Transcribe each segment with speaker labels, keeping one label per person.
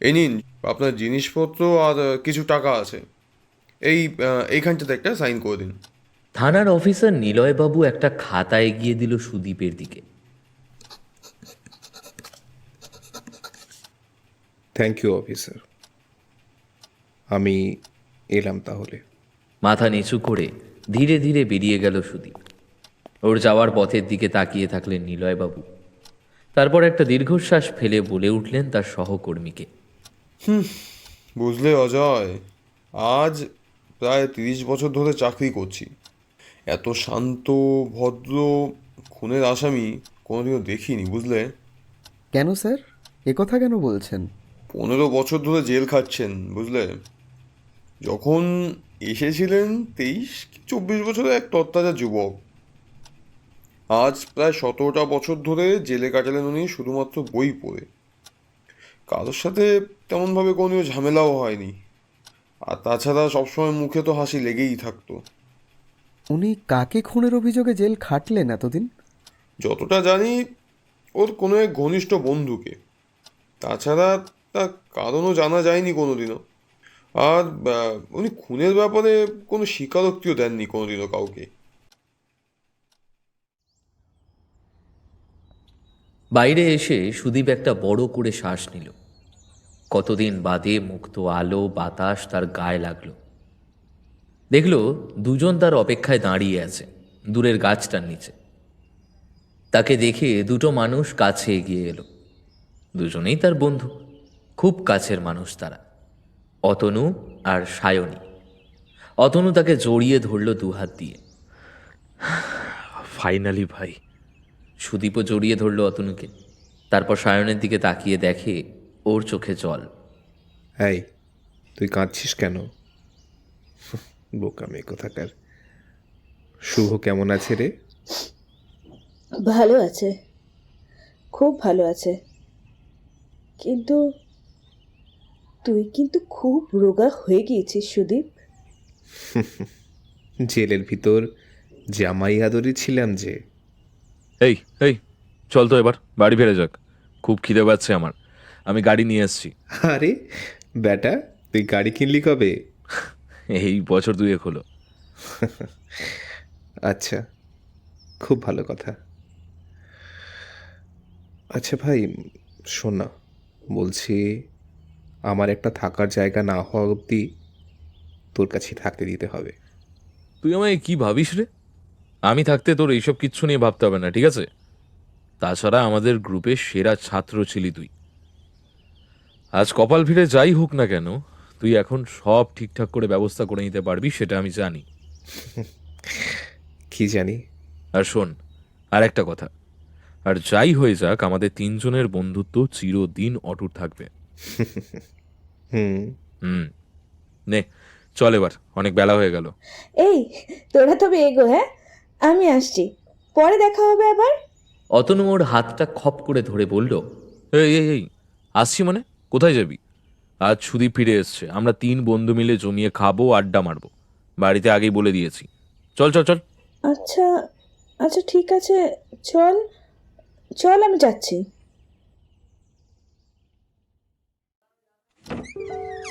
Speaker 1: এই নিন আপনার জিনিসপত্র আর কিছু টাকা আছে। এই এইখানটাতে একটা সাইন করে দিন।
Speaker 2: থানার অফিসার নিলয়বাবু একটা খাতা এগিয়ে দিল সুদীপের দিকে।
Speaker 3: থ্যাংক ইউ অফিসার আমি এলাম তাহলে।
Speaker 2: মাথা নিচু করে ধীরে ধীরে বেরিয়ে গেল সুদীপ। ওর যাওয়ার পথের দিকে তাকিয়ে থাকলেন নিলয়বাবু। তারপর একটা দীর্ঘশ্বাস ফেলে বলে উঠলেন তার সহকর্মীকে।
Speaker 1: বুঝলে অজয় আজ প্রায় তিরিশ বছর ধরে চাকরি করছি। এত শান্ত ভদ্র খুনের আসামি কোনোদিনও দেখিনি বুঝলে?
Speaker 4: কেন স্যার? একথা কেন বলছেন?
Speaker 1: পনেরো বছর ধরে জেল খাচ্ছেন বুঝলে? যখন এসেছিলেন তেইশ কি চব্বিশ বছরের এক তত্তাজা যুবক। আজ প্রায় সতেরোটা বছর ধরে জেলে কাটালেন উনি শুধুমাত্র বই পড়ে। কারোর সাথে তেমনভাবে কোনো ঝামেলাও হয়নি। আর তাছাড়া সবসময় মুখে তো হাসি লেগেই থাকতো।
Speaker 4: উনি কাকে খুনের অভিযোগে জেল খাটলেন এতদিন?
Speaker 1: যতটা জানি ওর কোনো এক ঘনিষ্ঠ বন্ধুকে। তাছাড়া তার কারণও জানা যায়নি কোনোদিনও। আর উনি খুনের ব্যাপারে কোনো স্বীকারোক্তিও দেননি কোনোদিনও কাউকে।
Speaker 2: বাইরে এসে সুদীপ একটা বড় করে শ্বাস নিল। কতদিন বাদে মুক্ত আলো, বাতাস তার গায়ে লাগল। দেখল দুজন তার অপেক্ষায় দাঁড়িয়ে আছে, দূরের গাছটার নিচে। তাকে দেখে দুটো মানুষ কাছে এগিয়ে এলো। দুজনেই তার বন্ধু, খুব কাছের মানুষ তারা। অতনু আর সায়নী। অতনু তাকে জড়িয়ে ধরল দুহাত দিয়ে।
Speaker 5: ফাইনালি ভাই
Speaker 2: সুদীপও জড়িয়ে ধরল অতনুকে। তারপর সায়নের দিকে তাকিয়ে দেখে ওর চোখে জল।
Speaker 3: এই তুই কাঁদছিস কেন? বোকামে কোথাকার। শুভ কেমন আছে রে?
Speaker 6: ভালো আছে। খুব ভালো আছে। কিন্তু তুই কিন্তু খুব রোগা হয়ে গিয়েছিস সুদীপ।
Speaker 3: জেলের ভিতর জামাই আদরি ছিলাম যে।
Speaker 5: এই এই চল তো এবার বাড়ি ফিরে যাক। খুব খিদে পাচ্ছে আমার। আমি গাড়ি নিয়ে এসেছি
Speaker 3: আরে বেটা তুই গাড়ি কিনলি কবে?
Speaker 5: এই বছর দুয়েক হলো।
Speaker 3: আচ্ছা খুব ভালো কথা। আচ্ছা ভাই শোন না বলছি আমার একটা থাকার জায়গা না হওয়া অবধি তোর কাছে থাকতে দিতে হবে।
Speaker 5: তুই আমায় কি ভাবিস রে? আমি থাকতে তোর এইসব কিচ্ছু নিয়ে ভাবতে হবে না ঠিক আছে? তাছাড়া আমাদের গ্রুপের সেরা ছাত্র ছিলি তুই। আজ কপাল ফিরে যাই হোক না কেন তুই এখন সব ঠিকঠাক করে ব্যবস্থা করে নিতে পারবি সেটা আমি জানি।
Speaker 3: কি জানি?
Speaker 5: আর শোন আর একটা কথা। আর যাই হয়ে যাক আমাদের তিনজনের বন্ধুত্ব চিরদিন অটুট থাকবে।
Speaker 3: হুম।
Speaker 5: হুম। নে চল এবার অনেক বেলা হয়ে গেল।
Speaker 6: এই তোরা তবে এগো হ্যাঁ? আমি আসছি। পরে দেখা হবে আবার।
Speaker 2: অতনু ওর হাতটা খপ করে ধরে বলল
Speaker 5: এই এই এই আসছি মানে? কোথায় যাবি? আজ সুদীপ ফিরে এসছে। আমরা তিন বন্ধু মিলে জমিয়ে খাব আড্ডা মারবো। বাড়িতে আগেই বলে দিয়েছি। চল চল চল।
Speaker 6: আচ্ছা আচ্ছা ঠিক আছে। চল চল আমি যাচ্ছি।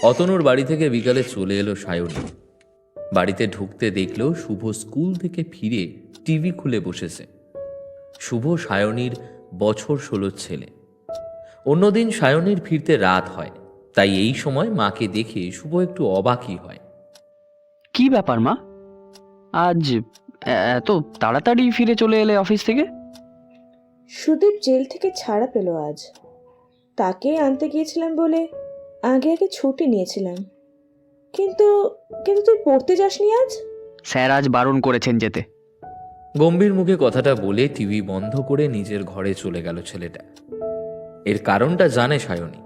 Speaker 2: অতনুর বাড়ি থেকে বিকালে চলে এলো সায়নী। বাড়িতে ঢুকতে দেখল শুভ স্কুল থেকে ফিরে টিভি খুলে বসেছে। শুভ সায়নীর বছর ষোলোর ছেলে। অন্যদিন সায়নীর ফিরতে রাত হয় তাই এই সময় মাকে দেখে শুভ একটু অবাকই হয়।
Speaker 7: কি ব্যাপার মা? আজ এত তাড়াতাড়ি ফিরে চলে এলে অফিস থেকে?
Speaker 6: সুদীপ জেল থেকে ছাড়া পেল আজ। তাকে আনতে গিয়েছিলাম বলে আগে আগে ছুটি নিয়েছিলাম। কিন্তু কিন্তু তুই পড়তে যাসনি আজ?
Speaker 7: স্যার আজ বারণ করেছেন যেতে।
Speaker 2: গম্ভীর মুখে কথাটা বলে টিভি বন্ধ করে নিজের ঘরে চলে গেল ছেলেটা। এর কারণটা জানে সায়নী।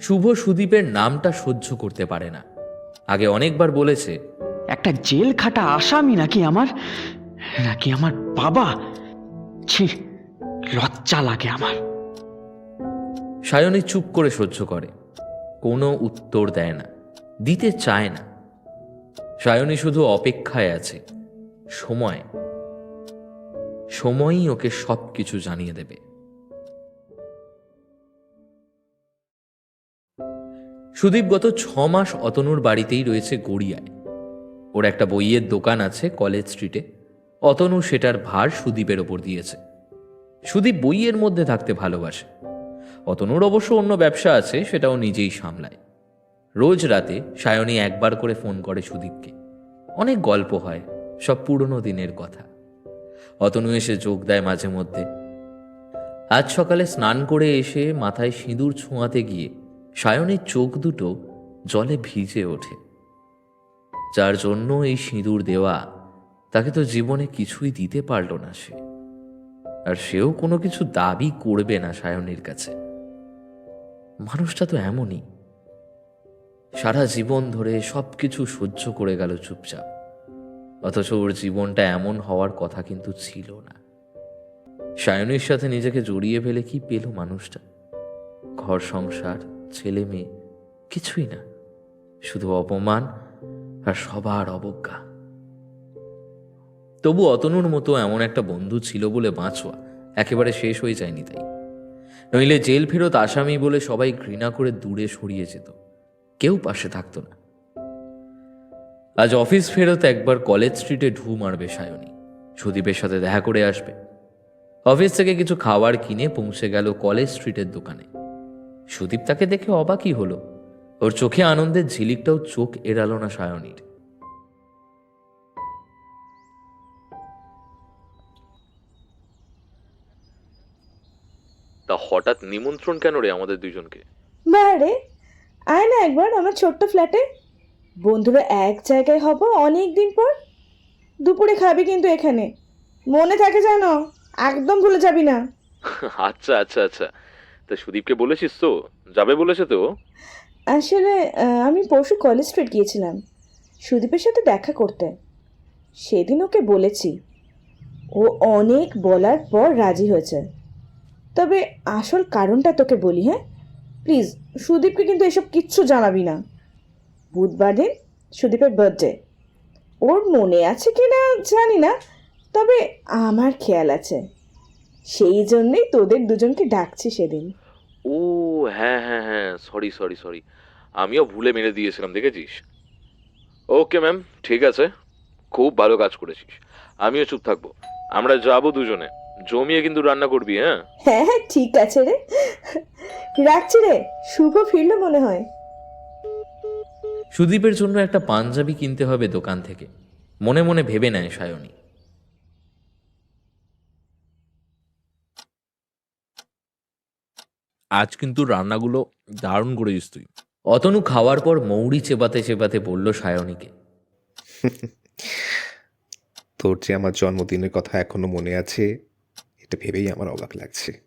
Speaker 2: শুভ সুদীপের নামটা সহ্য করতে পারে না। আগে অনেকবার বলেছে
Speaker 7: একটা জেল খাটা আসামি নাকি আমার? নাকি আমার বাবা? ছি লজ্জা লাগে আমার।
Speaker 2: সায়নী চুপ করে সহ্য করে। কোনো উত্তর দেয় না। দিতে চায় না। সায়নী শুধু অপেক্ষায় আছে। সময়। সময়ই ওকে সব কিছু জানিয়ে দেবে। সুদীপ গত ছ মাস অতনুর বাড়িতেই রয়েছে গড়িয়ায়। ওর একটা বইয়ের দোকান আছে কলেজ স্ট্রিটে। অতনু সেটার ভার সুদীপের ওপর দিয়েছে। সুদীপ বইয়ের মধ্যে থাকতে ভালোবাসে। অতনুর অবশ্য অন্য ব্যবসা আছে, সেটাও নিজেই সামলায়। রোজ রাতে সায়নী একবার করে ফোন করে সুদীপকে। অনেক গল্প হয়, সব পুরনো দিনের কথা। অতনু এসে যোগ দেয় মাঝে মধ্যে। আজ সকালে স্নান করে এসে মাথায় সিঁদুর ছোঁয়াতে গিয়ে সায়নীর চোখ দুটো জলে ভিজে ওঠে। যার জন্য এই সিঁদুর দেওয়া তাকে তো জীবনে কিছুই দিতে পারল না সে। আর সেও কোনো কিছু দাবি করবে না সায়নীর কাছে। মানুষটা তো এমনই। সারা জীবন ধরে সব কিছু সহ্য করে গেল চুপচাপ। অথচ ওর জীবনটা এমন হওয়ার কথা কিন্তু ছিল না। সায়নীর সাথে নিজেকে জড়িয়ে ফেলে কি পেল মানুষটা? ঘর সংসার, ছেলে মেয়ে, কিছুই না। শুধু অপমান আর সবার অবজ্ঞা। তবু অতনুর মতো এমন একটা বন্ধু ছিল বলে বাঁচোয়া একেবারে শেষ হয়ে যায়নি তাই। নইলে জেল ফেরত আসামি বলে সবাই ঘৃণা করে দূরে সরিয়ে যেত। কেউ পাশে থাকতো না। আজ অফিস ফেরত একবার কলেজ স্ট্রিটে ঢু মারবে সায়নী। সুদীপের সাথে দেখা করে আসবে। অফিস থেকে কিছু খাবার কিনে পৌঁছে গেল কলেজ স্ট্রিটের দোকানে। সুদীপ তাকে দেখে অবাকই হলো। ওর চোখে আনন্দের ঝিলিকটাও চোখ এড়ালো না সায়নীর।
Speaker 5: তা হঠাৎ নিমন্ত্রণ কেন রে আমাদের দুজনকে?
Speaker 6: বারে আয় না একবার আমার ছোট্ট ফ্ল্যাটে। বন্ধুরা এক জায়গায় হব অনেক দিন পর? দুপুরে খাবি কিন্তু এখানে। মনে থাকে জানো একদম ভুলে যাবি না।
Speaker 5: আচ্ছা আচ্ছা আচ্ছা। তা সুদীপকে বলেছিস তো? যাবে বলেছে তো?
Speaker 6: আসলে আহ, আমি পরশু কলেজ স্ট্রিট গিয়েছিলাম। সুদীপের সাথে দেখা করতে। সেদিন ওকে বলেছি। ও অনেক বলার পর রাজি হয়েছে। তবে আসল কারণটা তোকে বলি হ্যাঁ? প্লিজ, সুদীপকে কিন্তু এসব কিচ্ছু জানাবি না। বুধবার দিন সুদীপের বার্থডে ওর মনে আছে কি না জানি না, তবে আমার খেয়াল আছে। সেই জন্যেই তোদের দুজনকে ডাকছি সেদিন।
Speaker 5: ও হ্যাঁ হ্যাঁ হ্যাঁ সরি সরি সরি আমিও ভুলে মেরে দিয়েছিলাম, দেখেছিস? ওকে ম্যাম ঠিক আছে। খুব ভালো কাজ করেছিস। আমিও চুপ থাকব। আমরা যাব দুজনে। জমিয়ে কিন্তু রান্না করবি হ্যাঁ?
Speaker 6: হ্যাঁ হ্যাঁ ঠিক আছে রে। রাখছি রে শুভ ফিরলো মনে হয়।
Speaker 2: সুদীপের জন্য একটা পাঞ্জাবি কিনতে হবে দোকান থেকে। মনে মনে ভেবে নেয় সায়নী।
Speaker 5: আজ কিন্তু রান্নাগুলো দারুণ করেছিস তুই।
Speaker 2: অতনু খাওয়ার পর মৌরি চেবাতে চেবাতে বলল সায়নীকে
Speaker 3: তোর যে আমার জন্মদিনের কথা এখনও মনে আছে এটা ভেবেই আমার অবাক লাগছে।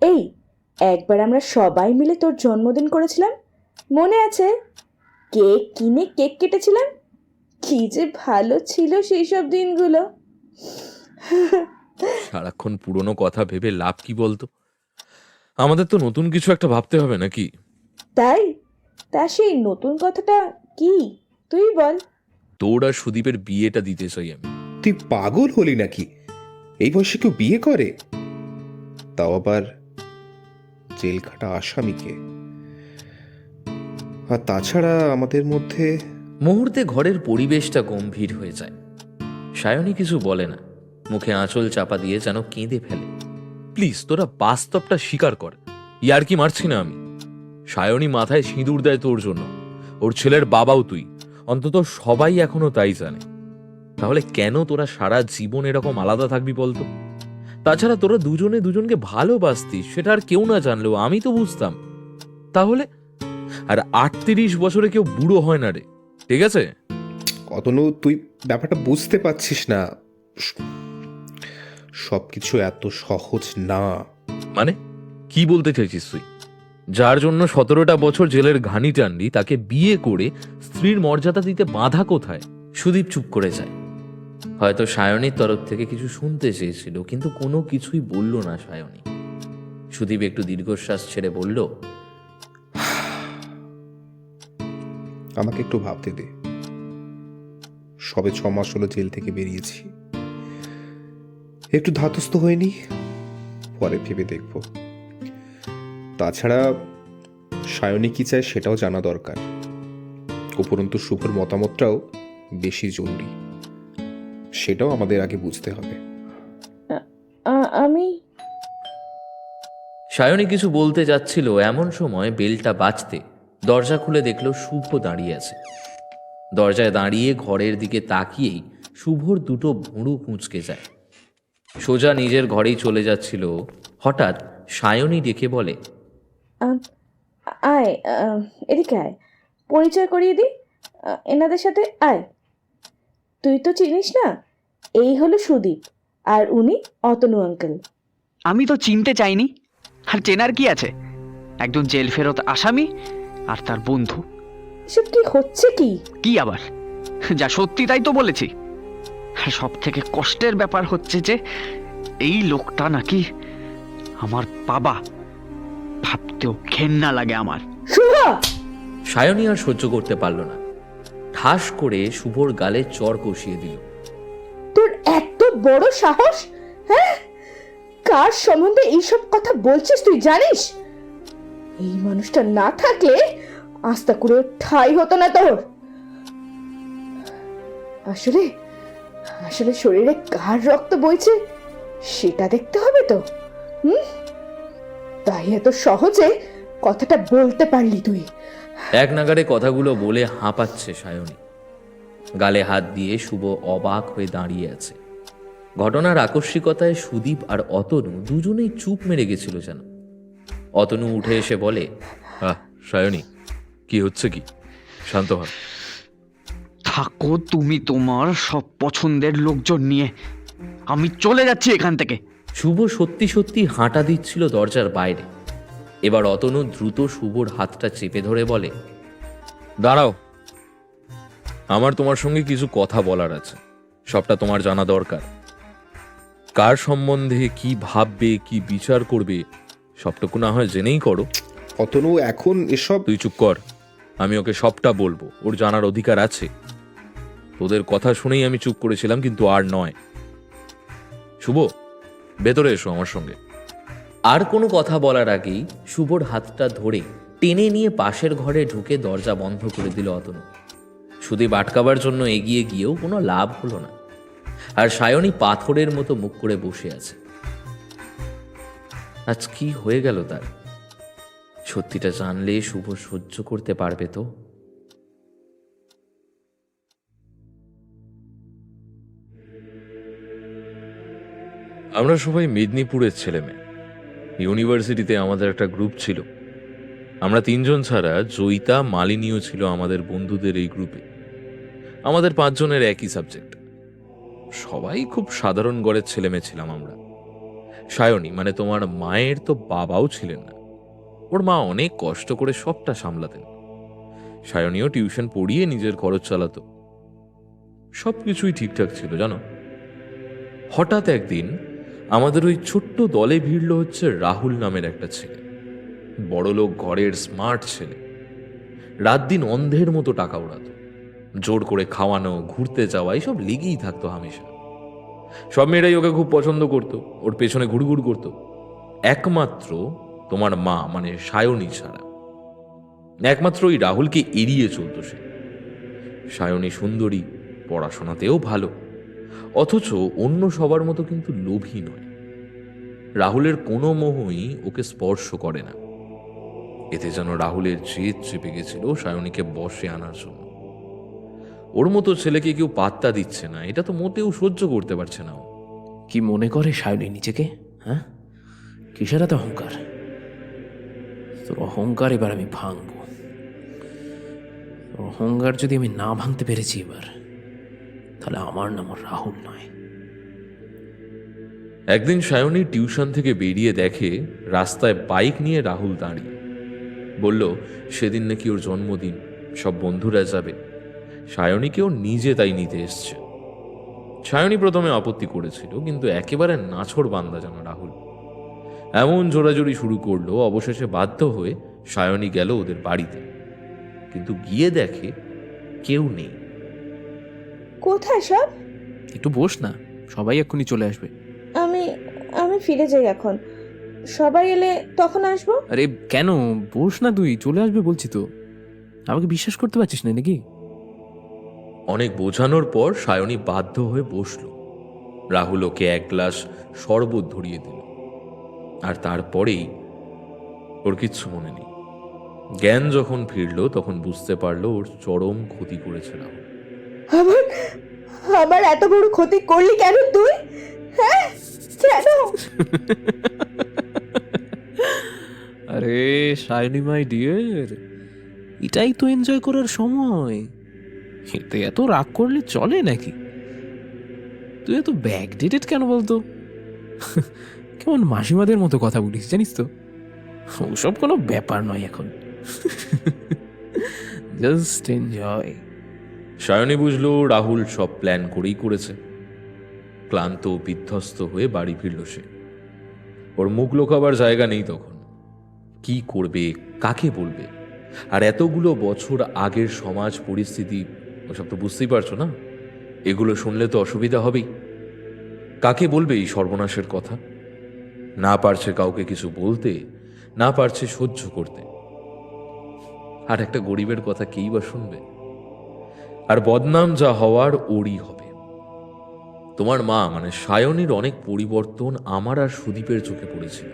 Speaker 6: এই একবার আমরা সবাই মিলে তোর জন্মদিন করেছিলাম? মনে আছে? কেক কিনে কেক কেটেছিলাম? কি যে ভালো ছিল সেই সব দিনগুলো।
Speaker 5: সারাক্ষণ পুরনো কথা ভেবে লাভ কি বলতো? আমাদের তো নতুন কিছু একটা ভাবতে হবে নাকি?
Speaker 6: তাই? তা সেই নতুন কথাটা কি? তুই বল।
Speaker 5: তোর আর সুদীপের বিয়েটা দিতে চাই আমি।
Speaker 3: তুই পাগল হলি নাকি? এই বয়সে কেউ বিয়ে করে? তাও আবার জেল খাটা আসামিকে। আর তাছাড়া আমাদের মধ্যে
Speaker 2: মুহূর্তে ঘরের পরিবেশটা গম্ভীর হয়ে যায়। সায়নী কিছু বলে না। মুখে আঁচল চাপা দিয়ে যেন কেঁদে ফেলে।
Speaker 5: প্লিজ, তোরা বাস্তবটা স্বীকার কর। ইয়ার কি মারছি না আমি? সায়নী মাথায় সিঁদুর দেয় তোর জন্য। ওর ছেলের বাবাও তুই। অন্তত সবাই এখনও তাই জানে। তাহলে কেন তোরা সারা জীবন এরকম আলাদা থাকবি বলতো? তাছাড়া তোরা দুজনে দুজনকে ভালোবাসতিস সেটা আর কেউ না জানলেও আমি তো বুঝতাম। তাহলে আর আটত্রিশ বছরে কেউ বুড়ো হয় না রে ঠিক আছে?
Speaker 3: অতনু তুই ব্যাপারটা বুঝতে পারছিস না। সব কিছু এত সহজ না।
Speaker 5: মানে কি বলতে চাইছিস তুই? যার জন্য সতেরোটা বছর জেলের ঘানি টানলি তাকে বিয়ে করে স্ত্রীর মর্যাদা দিতে বাধা কোথায়?
Speaker 2: সুদীপ চুপ করে যায়। হয়তো সায়নীর তরফ থেকে কিছু শুনতে চেয়েছিল, কিন্তু কোনো কিছুই বলল না সায়নী। সুদীপ একটু দীর্ঘশ্বাস ছেড়ে বলল,
Speaker 3: আমাকে একটু ভাবতে দে। সবে ছ মাস হলো জেল থেকে বেরিয়েছি। একটু ধাতস্থ হয়নি পরে ভেবে দেখব। তাছাড়া সায়নী কি চায় সেটাও জানা দরকার। উপরন্তু শুভর মতামতটাও বেশি জরুরি। সেটাও আমাদের আগে বুঝতে হবে।
Speaker 6: আমি
Speaker 8: সায়নী কিছু বলতে যাচ্ছিল এমন সময় বেলটা বাজতে। দরজা খুলে দেখল শুভ দাঁড়িয়ে আছে। দরজায় দাঁড়িয়ে ঘরের দিকে তাকিয়েই শুভর দুটো ভুঁড়ু কুঁচকে যায়। সোজা নিজের ঘরেই চলে যাচ্ছিল। হঠাৎ সায়নী ডেকে বলে
Speaker 6: আয় এদিকে আয়। পরিচয় করিয়ে দি এনাদের সাথে আয়। তুই তো চিনিস না? এই হলো সুদীপ আর উনি অতনু আঙ্কেল
Speaker 7: আমি তো চিনতে চাইনি। আর চেনার কি আছে? একজন জেল ফেরত আসামি আর তার বন্ধু।
Speaker 6: এসব কি হচ্ছে কি?
Speaker 7: কি আবার? যা সত্যি তাই তো বলেছি। সব থেকে কষ্টের ব্যাপার হচ্ছে যে এই লোকটা নাকি আমার বাবা। ভাবতেও ঘেন্না লাগে আমার।
Speaker 8: সায়নী আর সহ্য করতে পারল না। ঠাস করে শুভর গালে চর কষিয়ে দিল।
Speaker 6: তোর এত বড় সাহস? হ্যাঁ? কার সম্বন্ধে এইসব কথা বলছিস তুই জানিস? এই মানুষটা না থাকলে আস্তা করে ঠাই হতো না তোর। আসলে আসলে শরীরে কার রক্ত বইছে সেটা দেখতে হবে তো তাই এত সহজে কথাটা বলতে পারলি তুই।
Speaker 8: এক নাগারে কথাগুলো বলে হাঁপাচ্ছে সায়নী। গালে হাত দিয়ে শুভ অবাক হয়ে দাঁড়িয়ে আছে। ঘটনার আকস্মিকতায় সুদীপ আর অতনু দুজনেই চুপ মেরে গেছিল যেন। অতনু উঠে এসে বলে
Speaker 2: আহ সায়নী কি হচ্ছে কি? শান্ত হ
Speaker 7: থাকো তুমি তোমার সব পছন্দের লোকজন নিয়ে। আমি চলে যাচ্ছি এখান থেকে।
Speaker 8: শুভ সত্যি সত্যি হাঁটা দিচ্ছিল দরজার বাইরে। এবার অতনু দ্রুত শুভর হাতটা চেপে ধরে বলে
Speaker 2: দাঁড়াও। আমার তোমার সঙ্গে কিছু কথা বলার আছে। সবটা তোমার জানা দরকার। কার সম্বন্ধে কি ভাববে কি বিচার করবে সবটুকু না হয় জেনেই করো।
Speaker 3: অতনু এখন এসব
Speaker 2: তুই চুপ কর। আমি ওকে সবটা বলব। ওর জানার অধিকার আছে। তোদের কথা শুনেই আমি চুপ করেছিলাম কিন্তু আর নয়। শুভ ভেতরে এসো আমার সঙ্গে।
Speaker 8: আর কোনো কথা বলার আগেই শুভর হাতটা ধরে টেনে নিয়ে পাশের ঘরে ঢুকে দরজা বন্ধ করে দিল অতনু। সুদীপ আটকাবার জন্য এগিয়ে গিয়েও কোনো লাভ হলো না। আর সায়নী পাথরের মতো মুখ করে বসে আছে। আজ কি হয়ে গেল তার? সত্যিটা জানলে শুভ সহ্য করতে পারবে তো?
Speaker 2: আমরা সবাই মেদিনীপুরের ছেলে মেয়ে ইউনিভার্সিটিতে আমাদের একটা গ্রুপ ছিল। আমরা তিনজন ছাড়া জয়িতা, মালিনীও ছিল আমাদের বন্ধুদের এই গ্রুপে। আমাদের পাঁচজনের একই সাবজেক্ট। সবাই খুব সাধারণ গড়ের ছেলে মেয়ে ছিলাম আমরা। সায়নী মানে তোমার মায়ের তো বাবাও ছিলেন না। ওর মা অনেক কষ্ট করে সবটা সামলাতেন। সায়নীও টিউশন পড়িয়ে নিজের খরচ চালাতো। সব কিছুই ঠিকঠাক ছিল, জানো? হঠাৎ একদিন আমাদের ওই ছোট্ট দলে ভিড়ল হচ্ছে রাহুল নামের একটা ছেলে। বড়লোক ঘরের স্মার্ট ছেলে। রাত দিন অন্ধের মতো টাকা ওড়াতো জোর করে খাওয়ানো, ঘুরতে যাওয়া এইসব লেগেই থাকতো হামেশা। সব মেয়েরাই ওকে খুব পছন্দ করতো, ওর পেছনে ঘুরঘুর করতো। একমাত্র তোমার মা মানে সায়নী ছাড়া। একমাত্র ওই রাহুলকে এড়িয়ে চলতো সে। সায়নী সুন্দরী, পড়াশোনাতেও ভালো। অথচ অন্য সবার মতো কিন্তু লোভী নয়। রাহুলের কোনো মোহই ওকে স্পর্শ করে না। এতে যেন রাহুলের জেদ চেপে গেছিল সায়নীকে বসে আনার জন্য। ওর মতো ছেলেকে কেউ পাত্তা দিচ্ছে না, এটা তো মোটেও সহ্য করতে পারছে না
Speaker 9: কি মনে করে সায়নী নিজেকে হ্যাঁ? কিসের এত অহংকার? তোর অহংকার এবার আমি ভাঙব। অহংকার যদি আমি না ভাঙতে পেরেছি এবার তাহলে আমার নাম রাহুল নয়।
Speaker 2: একদিন সায়নী টিউশন থেকে বেরিয়ে দেখে রাস্তায় বাইক নিয়ে রাহুল দাঁড়িয়ে। বলল, সেদিন নাকি ওর জন্মদিন, সব বন্ধুরা যাবে। সায়নীকেও নিজে তাই নিতে এসছে। সায়নী প্রথমে আপত্তি করেছিল, কিন্তু একেবারে নাছড় বান্দা যেন রাহুল। এমন জোরাজুরি শুরু করল, অবশেষে বাধ্য হয়ে সায়নী গেল ওদের বাড়িতে। কিন্তু গিয়ে দেখে কেউ নেই।
Speaker 6: কোথায় সব?
Speaker 9: একটু বস না সবাই এক্ষুনি চলে আসবে।
Speaker 6: আমি আমি ফিরে যাই এখন। সবাই এলে তখন আসব?
Speaker 9: আরে কেন? বস না তুই চলে আসবে বলছি তো। আমাকে বিশ্বাস করতে পারছিস না নাকি?
Speaker 2: অনেক বোঝানোর পর সায়নী বাধ্য হয়ে বসল। রাহুল ওকে এক গ্লাস শরবত ধরিয়ে দিল। আর তারপরেই ওর কিচ্ছু মনে নেই। জ্ঞান যখন ফিরল তখন বুঝতে পারল ওর চরম ক্ষতি করেছে রাহুল।
Speaker 6: আমার আমার এত বড় ক্ষতি করলি কেন তুই? হ্যাঁ? কেন?
Speaker 9: আরে সায়নি মাই ডিয়ার, এটাই তো এনজয় করার সময়। এতে এত রাগ করলে চলে নাকি? তুই এত ব্যাক ডেটেড কেন বলতো? কেমন মাসিমাদের মতো কথা বলিস, জানিস তো? ওসব কোনো ব্যাপার নয় এখন। জাস্ট এনজয়
Speaker 2: সায়নী বুঝলো রাহুল সব প্ল্যান করেই করেছে। ক্লান্ত বিধ্বস্ত হয়ে বাড়ি ফিরল সে। ওর মুখ লোকাবার জায়গা নেই তখন। কি করবে, কাকে বলবে? আর এতগুলো বছর আগের সমাজ পরিস্থিতি, ওসব তো বুঝতেই পারছ না? এগুলো শুনলে তো অসুবিধা হবেই। কাকে বলবে এই সর্বনাশের কথা? না পারছে কাউকে কিছু বলতে, না পারছে সহ্য করতে। আর একটা গরিবের কথা কেই বা শুনবে? আর বদনাম যা হওয়ার ওরই হবে। তোমার মা মানে সায়নীর অনেক পরিবর্তন আমার আর সুদীপের চোখে পড়েছিল।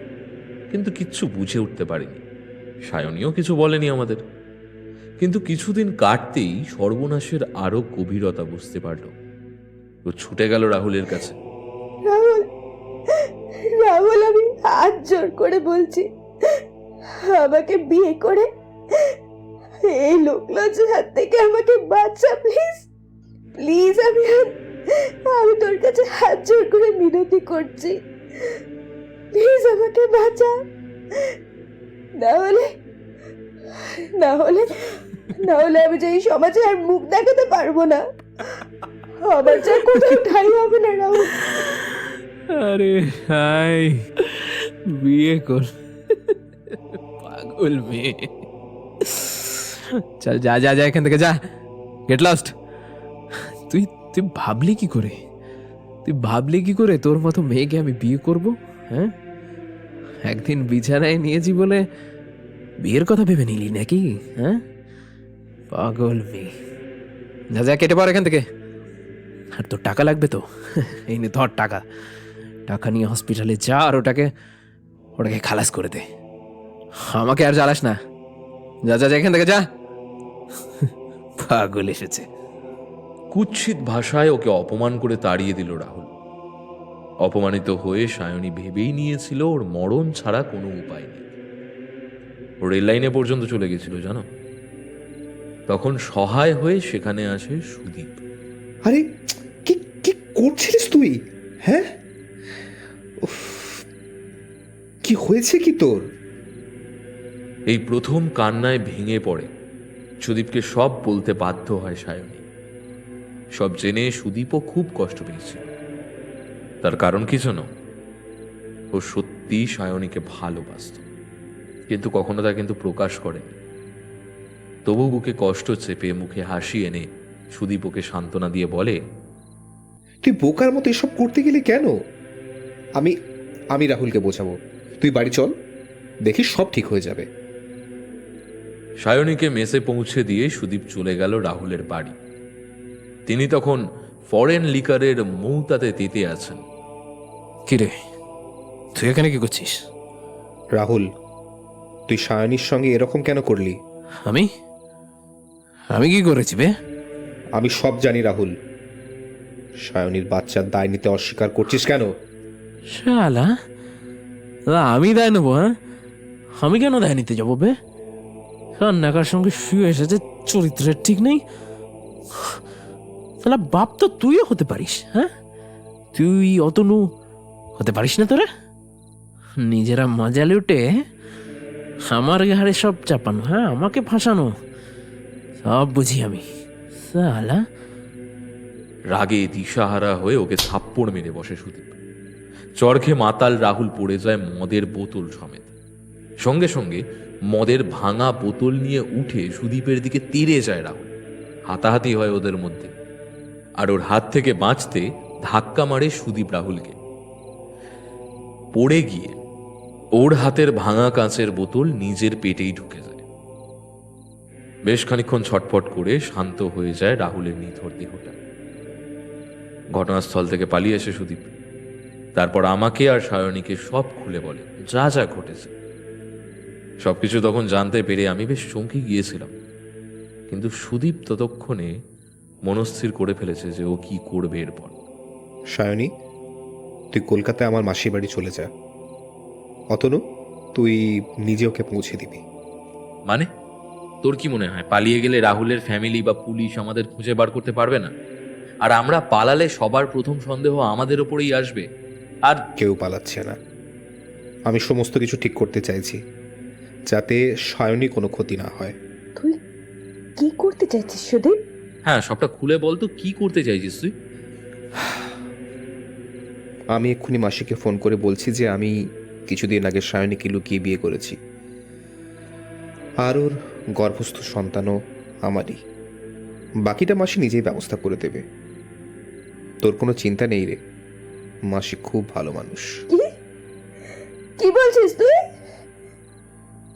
Speaker 2: কিন্তু কিচ্ছু বুঝে উঠতে পারিনি। সায়নীও কিছু বলেনি আমাদের। কিন্তু কিছুদিন কাটতেই সর্বনাশের আরও গভীরতা বুঝতে পারল। ও ছুটে গেল রাহুলের কাছে।
Speaker 6: রাহুল আমি হাত জোর করে বলছি, আমাকে বিয়ে করে এই লোকলজ্জার হাত থেকে আমাকে বাঁচা প্লিজ প্লিজ আমি আমি তোর কাছে হাত জোর করে মিনতি করছি। প্লিজ আমাকে বাঁচা। না হলে না হলে না হলে আমি যে এই সমাজে আর মুখ দেখাতে পারব না। আমার যা কোথাও ঠাই হবে না, রাহুল।
Speaker 9: আরে, হাই। বিয়ে কর পাগল মেয়ে। চল, যা যা যা এখান থেকে, যা। গেট লস্ট তুই তুই ভাবলি কি করে? তুই ভাবলি কি করে তোর মতো মেয়েকে আমি বিয়ে করব হ্যাঁ? একদিন বিছানায় নিয়েছি বলে বিয়ের কথা ভেবে নিলি নাকি হ্যাঁ? পাগল মেয়ে। যা যা, কেটে পর এখান থেকে। আর তোর টাকা লাগবে তো? এই নে, ধর টাকা। টাকা নিয়ে হসপিটালে যা আর ওটাকে ওটাকে খালাস করে দে। আমাকে আর জ্বালাস না। যা যা যা, এখান থেকে, যা। পাগল এসেছে।
Speaker 2: কুৎসিত ভাষায় ওকে অপমান করে তাড়িয়ে দিল রাহুল। অপমানিত হয়ে সায়নী ভেবেই নিয়েছিল ওর মরণ ছাড়া কোনো উপায় নেই। ও রেল লাইনে পর্যন্ত চলে গেছিল জানো? তখন সহায় হয়ে সেখানে আসে সুদীপ।
Speaker 3: আরে কি কি করছিলিস তুই? হ্যাঁ? উফ, কি হয়েছে কি তোর?
Speaker 2: এই প্রথম কান্নায় ভেঙে পড়ে সুদীপকে সব বলতে বাধ্য হয় সায়নী। সব জেনে সুদীপও খুব কষ্ট পেয়েছে। তার কারণ কি জানো? ও সত্যি সায়নীকে ভালোবাসত। কিন্তু কখনো তা কিন্তু প্রকাশ করেনি। তবু বুকে কষ্ট চেপে মুখে হাসি এনে সুদীপ ওকে সান্ত্বনা দিয়ে বলে,
Speaker 3: তুই বোকার মতো এসব করতে গেলে কেন? আমি আমি রাহুলকে বোঝাবো। তুই বাড়ি চল দেখিস সব ঠিক হয়ে যাবে।
Speaker 2: সায়নীকে মেসে পৌঁছে দিয়ে সুদীপ চলে গেল রাহুলের বাড়ি। তিনি তখন ফরেন লিকারের মৌতাতে তেতে আছেন।
Speaker 9: কিরে তুই এখানে কি করছিস?
Speaker 3: রাহুল তুই সায়নীর সঙ্গে এরকম কেন করলি?
Speaker 9: আমি? আমি কি করেছি বে?
Speaker 3: আমি সব জানি রাহুল। সায়নীর বাচ্চার দায় নিতে অস্বীকার করছিস কেন?
Speaker 9: শালা আমি দায় নেব হ্যাঁ? আমি কেন দায় নিতে যাব বে? রান্নাকার সঙ্গে শুয়ে এসেছে চরিত্রের ঠিক নেই? তাহলে বাপ তো তুইও হতে পারিস হ্যাঁ? তুই অতনু হতে পারিস না তোরা? নিজেরা মজা লুটে আমার ঘাড়ে সব চাপানো হ্যাঁ? আমাকে ফাঁসানো, সব বুঝি আমি। সালা।
Speaker 2: রাগে দিশাহারা হয়ে ওকে থাপ্পড় মেরে বসে সুদীপ। চরখে মাতাল রাহুল পড়ে যায় মদের বোতল সমেত। সঙ্গে সঙ্গে মদের ভাঙা বোতল নিয়ে উঠে সুদীপের দিকে তীরে যায় রাহুল। হাতাহাতি হয় ওদের মধ্যে। আর ওর হাত থেকে বাঁচতে ধাক্কা মারে সুদীপ রাহুলকে। পড়ে গিয়ে
Speaker 5: ওর হাতের ভাঙা কাঁচের বোতল নিজের পেটেই ঢুকে যায়। বেশ খানিকক্ষণ ছটফট করে শান্ত হয়ে যায় রাহুলের নিথর দেহটা। ঘটনাস্থল থেকে পালিয়ে এসে সুদীপ। তারপর আমাকে আর সায়নীকে সব খুলে বলে, যা যা ঘটেছে। সবকিছু তখন জানতে পেরে আমি বেশ চমকে গিয়েছিলাম। কিন্তু সুদীপ ততক্ষণে মনস্থির করে ফেলেছে যে ও কি করবে এরপর।
Speaker 3: সায়নী তুই কলকাতায় আমার মাসির বাড়ি চলে যা। অতনু তুই নিজে ওকে পৌঁছে দিবি।
Speaker 5: মানে? তোর কি মনে হয় পালিয়ে গেলে রাহুলের ফ্যামিলি বা পুলিশ আমাদের খুঁজে বার করতে পারবে না? আর আমরা পালালে সবার প্রথম সন্দেহ আমাদের ওপরেই আসবে। আর
Speaker 3: কেউ পালাচ্ছে না। আমি সমস্ত কিছু ঠিক করতে চাইছি। যাতে সায়নী কোনো ক্ষতি না হয়।
Speaker 6: তুই কি করতে চাইছিস সুদীপ?
Speaker 5: হ্যাঁ সবটা খুলে বল তো কি করতে চাইছিস তুই?
Speaker 3: আমি এক্ষুনি মাসিকে ফোন করে বলছি যে আমি কিছুদিন আগে সায়নীকে লুকিয়ে বিয়ে করেছি। আর ওর গর্ভস্থ সন্তানও আমারই। বাকিটা মাসি নিজেই ব্যবস্থা করে দেবে। তোর কোনো চিন্তা নেই রে। মাসি খুব ভালো মানুষ।
Speaker 6: কি? কি বলছিস তুই?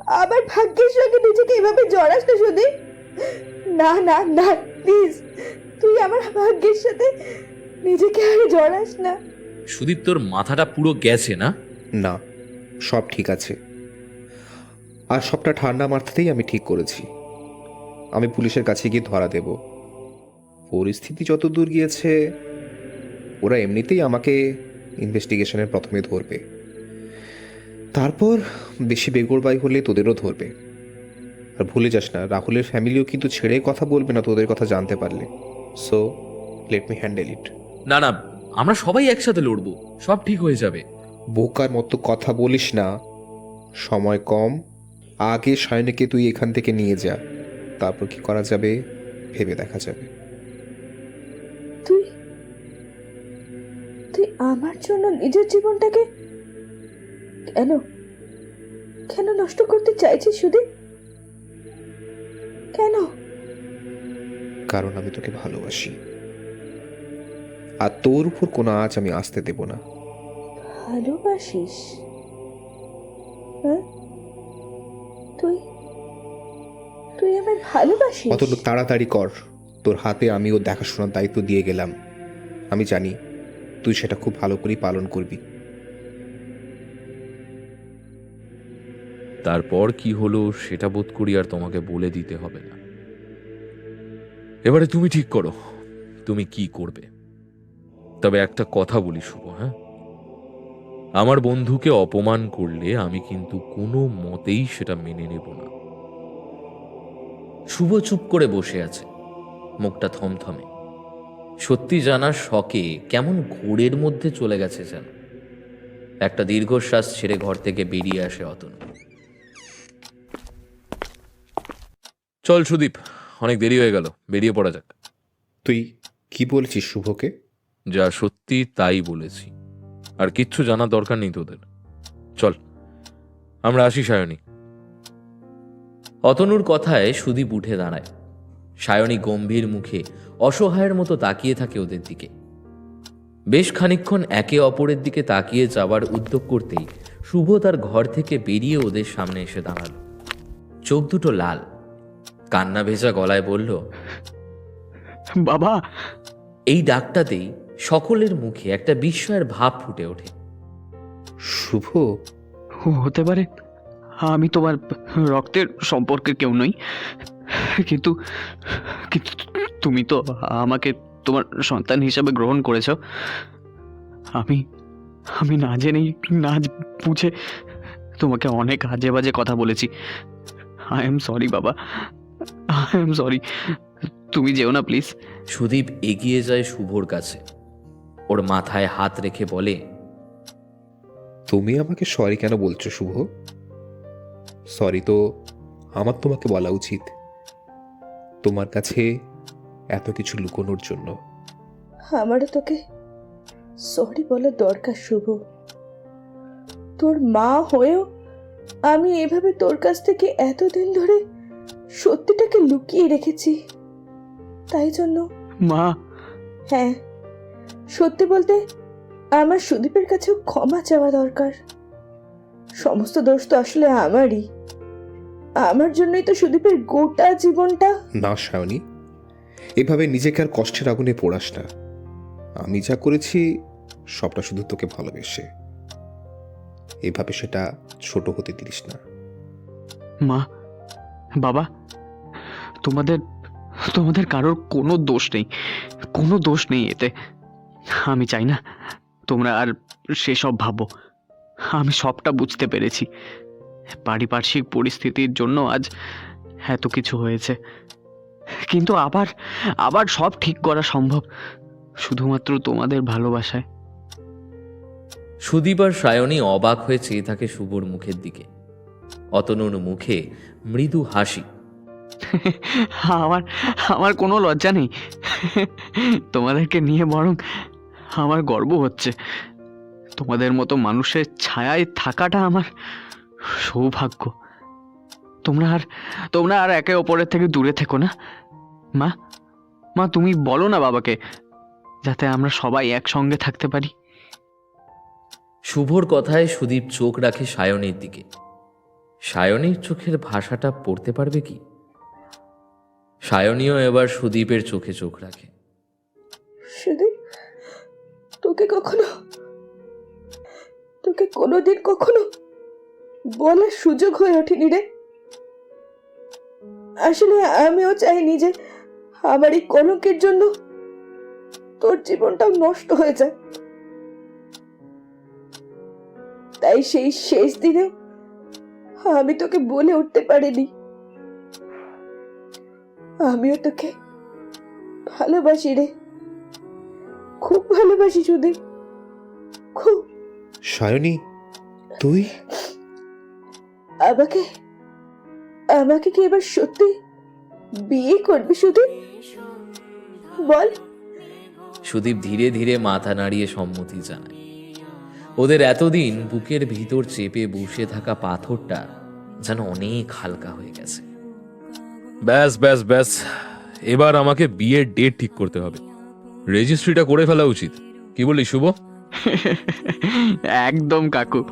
Speaker 6: আবার ভাগ্যের সঙ্গে নিজেকে এভাবে জড়াস না সুদীপ না না না প্লিজ তুই আমার ভাগ্যের সাথে নিজেকে আর জড়াস না।
Speaker 5: সুদীপ তোর মাথাটা পুরো গেছে না?
Speaker 3: না সব ঠিক আছে। আর সবটা ঠান্ডা মাথাতেই আমি ঠিক করেছি। আমি পুলিশের কাছে গিয়ে ধরা দেব। পরিস্থিতি যত দূর গিয়েছে ওরা এমনিতেই আমাকে ইনভেস্টিগেশনের প্রথমে ধরবে। তারপর বেশি বেগরবাই হলে তোদেরও ধরবে। আর ভুলে যাস না রাহুলের ফ্যামিলিও কিন্তু ছেড়ে কথা বলবে না তোদের কথা জানতে পারলে। So let me handle it
Speaker 5: না না আমরা সবাই একসাথে লড়বো সব ঠিক হয়ে যাবে।
Speaker 3: বোকার মতো কথা বলিস না। সময় কম আগে সায়নীকে তুই এখান থেকে নিয়ে যা। তারপর কি করা যাবে ভেবে দেখা যাবে।
Speaker 6: তুই তুই আমার জন্য নিজের জীবনটাকে কেন? কেন নষ্ট করতে চাইছিস সুদীপ? কেন?
Speaker 3: কারণ আমি তোকে ভালোবাসি। আর তোর উপর কোনো আজ আমি আসতে দেব না।
Speaker 6: ভালোবাসিস? হ্যাঁ? তুই? তুই আমায় ভালোবাসিস?
Speaker 3: অত তাড়াতাড়ি কর। তোর হাতে আমিও দেখাশোনার দায়িত্ব দিয়ে গেলাম। আমি জানি তুই সেটা খুব ভালো করেই পালন করবি।
Speaker 5: তারপর কি হলো সেটা বোধ করি আর তোমাকে বলে দিতে হবে না। এবারে তুমি ঠিক করো, তুমি কি করবে। তবে একটা কথা বলি শুভ হ্যাঁ? আমার বন্ধুকে অপমান করলে আমি কিন্তু কোনো মতেই সেটা মেনে নেব না।
Speaker 2: শুভ চুপ করে বসে আছে, মুখটা থমথমে। সত্যি জানার শখে কেমন ঘোরের মধ্যে চলে গেছে যেন। একটা দীর্ঘশ্বাস ছেড়ে ঘর থেকে বেরিয়ে আসে অতনু।
Speaker 5: চল সুদীপ অনেক দেরি হয়ে গেল বেরিয়ে পড়া যাক।
Speaker 3: তুই কি বলছিস শুভকে?
Speaker 5: যা সত্যি তাই বলেছি আর কিচ্ছু জানার দরকার নেই তোদের। চল আমরা আসি সায়নী।
Speaker 2: অতনুর কথায় সুদীপ উঠে দাঁড়ায়। সায়নী গম্ভীর মুখে অসহায়ের মতো তাকিয়ে থাকে ওদের দিকে। বেশ খানিকক্ষণ একে অপরের দিকে তাকিয়ে যাবার উদ্যোগ করতেই শুভ তার ঘর থেকে বেরিয়ে ওদের সামনে এসে দাঁড়াল। চোখ দুটো লাল কান্না ভেজা গলায় বলল
Speaker 7: বাবা!
Speaker 2: এই ডাকটাতেই সকলের মুখে একটা বিস্ময়ের ভাব ফুটে ওঠে।
Speaker 3: শুভ?
Speaker 7: হতে পারে। আমি তোমার রক্তের সম্পর্কে কেউ নই। কিন্তু কিন্তু তুমি তো আমাকে তোমার সন্তান হিসাবে গ্রহণ করেছ। আমি আমি না জেনেই না বুঝে তোমাকে অনেক আজে বাজে কথা বলেছি। আই এম সরি বাবা। আই এম সরি তুমি যেও না প্লিজ
Speaker 2: সুদীপ এগিয়ে যায় শুভর কাছে। ওর মাথায় হাত রেখে বলে
Speaker 3: তুমি আমাকে সরি কেন বলছো শুভ? সরি তো আমার তোমাকে বলা উচিত। তোমার কাছে এত কিছু লুকোনোর জন্য।
Speaker 6: আমারও তোকে সরি বলার দরকার শুভ। তোর মা হয়েও আমি এভাবে তোর কাছ থেকে এতদিন ধরে সত্যিটাকে লুকিয়ে রেখেছি। তাই জন্য।
Speaker 7: মা।
Speaker 6: হ্যাঁ সত্যি বলতে আমার সুদীপের কাছেও ক্ষমা চাওয়া দরকার। সমস্ত দোষ তো আসলে আমারই। আমার জন্যই তো সুদীপের গোটা জীবনটা।
Speaker 3: না সায়নী এভাবে নিজেকে আর কষ্টের আগুনে পোড়াস না। আমি যা করেছি সবটা শুধু তোকে ভালোবেসে। এভাবে সেটা ছোট হতে দিস না।
Speaker 7: মা। বাবা, তোমাদের তোমাদের কারোর কোনো দোষ নেই, কোনো দোষ নেই এতে। আমি চাই না তোমরা আর সেসব ভাবো। আমি সবটা বুঝতে পেরেছি। পারিপার্শ্বিক পরিস্থিতির জন্য আজ এত কিছু হয়েছে। কিন্তু আবার আবার সব ঠিক করা সম্ভব, শুধুমাত্র তোমাদের ভালোবাসায়।
Speaker 2: সুদীপ আর সায়নী অবাক হয়ে চেয়ে থাকে শুভর মুখের দিকে। অতনুর মুখে মৃদু হাসি।
Speaker 7: আমার আমার কোনো লজ্জা নেই। তোমাদেরকে নিয়ে বরং আমার গর্ব হচ্ছে। তোমাদের মতো মানুষের ছায়ায় থাকাটা আমার সৌভাগ্য। তোমরা আর তোমরা আর একে অপরের থেকে দূরে থেকো না। মা মা তুমি বলো না বাবাকে যাতে আমরা সবাই একসঙ্গে থাকতে পারি।
Speaker 2: শুভর কথায় সুদীপ চোখ রাখে সায়নের দিকে। সায়নীর চোখের ভাষাটা পড়তে পারবে কি? সায়নীও এবার সুদীপের চোখে চোখ রাখে।
Speaker 6: সুদীপ, তোকে কখনো, তোকে কোনোদিন কখনো বলার সুযোগ হয়ে ওঠেনি রে। আসলে আমিও চাইনি যে আমার এই কলঙ্কের জন্য তোর জীবনটা নষ্ট হয়ে যায়। তাই সেই শেষ দিনে আমি তোকে বলে উঠতে পারিনি। আমিও তোকে ভালোবাসি রে। খুব ভালোবাসি সুদীপ। খুব।
Speaker 3: সায়নী তুই?
Speaker 6: আমাকে আমাকে কি এবার সত্যি বিয়ে করবি সুদীপ? বল।
Speaker 2: সুদীপ ধীরে ধীরে মাথা নাড়িয়ে সম্মতি জানায়। ওদের এতদিন বুকের ভিতর চেপে বসে থাকা পাথরটা যেন অনেক হালকা হয়ে গেছে।
Speaker 5: ব্যাস ব্যাস ব্যাস। এবার আমাকে বিয়ের ডেট ঠিক করতে হবে। রেজিস্ট্রিটা করে ফেলা উচিত। কি বলি শুভ?
Speaker 7: একদম কাকু।